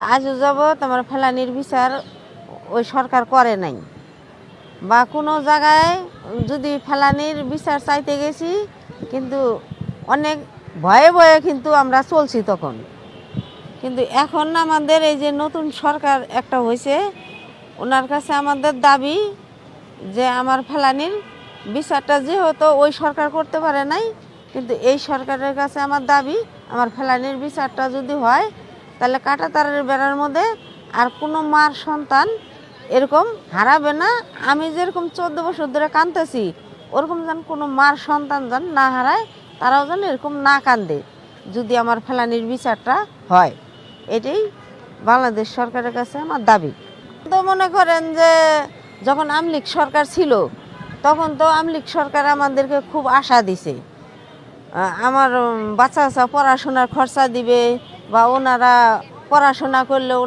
আজও যাবৎ আমার ফেলানির বিচার ওই সরকার করে নাই। বা কোনো জায়গায় যদি ফেলানির বিচার চাইতে গেছি, কিন্তু অনেক ভয়ে ভয়ে কিন্তু আমরা চলছি তখন। কিন্তু এখন আমাদের এই যে নতুন সরকার একটা হয়েছে, ওনার কাছে আমাদের দাবি যে আমার ফেলানির বিচারটা যেহেতু ওই সরকার করতে পারে নাই, কিন্তু এই সরকারের কাছে আমার দাবি, আমার ফেলানির বিচারটা যদি হয় তাহলে কাটা তারের বেড়ার মধ্যে আর কোনো মার সন্তান এরকম হারাবে না। আমি যেরকম চোদ্দ বছর ধরে কাঁদতেছি ওরকম যেন কোনো মার সন্তান যেন না হারায় তারাও যেন এরকম না কান্দে যদি আমার ফেলানির বিচারটা হয়। এটাই বাংলাদেশ সরকারের কাছে আমার দাবি। তো মনে করেন যে যখন আমলিক সরকার ছিল তখন তো আমলিক সরকার আমাদেরকে খুব আশা দিছে। আমার উম, বাচ্চা পড়াশোনার খরচা দিবে বা ওনারা পড়াশোনা করলে